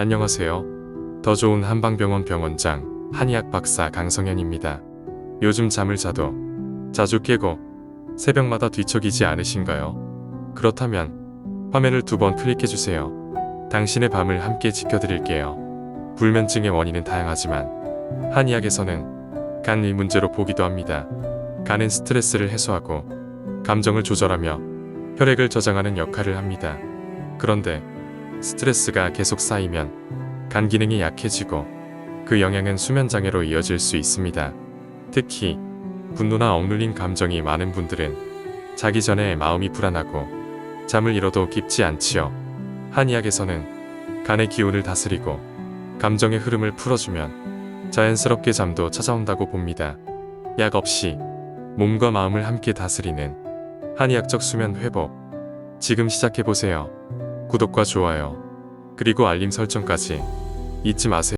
안녕하세요. 더 좋은 한방병원 병원장 한의학 박사 강성현입니다. 요즘 잠을 자도 자주 깨고 새벽마다 뒤척이지 않으신가요? 그렇다면 화면을 두 번 클릭해 주세요. 당신의 밤을 함께 지켜드릴게요. 불면증의 원인은 다양하지만 한의학에서는 간이 문제로 보기도 합니다. 간은 스트레스를 해소하고 감정을 조절하며 혈액을 저장하는 역할을 합니다. 그런데 스트레스가 계속 쌓이면 간 기능이 약해지고 그 영향은 수면 장애로 이어질 수 있습니다. 특히 분노나 억눌린 감정이 많은 분들은 자기 전에 마음이 불안하고 잠을 이뤄도 깊지 않지요. 한의학에서는 간의 기운을 다스리고 감정의 흐름을 풀어주면 자연스럽게 잠도 찾아온다고 봅니다. 약 없이 몸과 마음을 함께 다스리는 한의학적 수면 회복. 지금 시작해보세요. 구독과 좋아요, 그리고 알림 설정까지 잊지 마세요.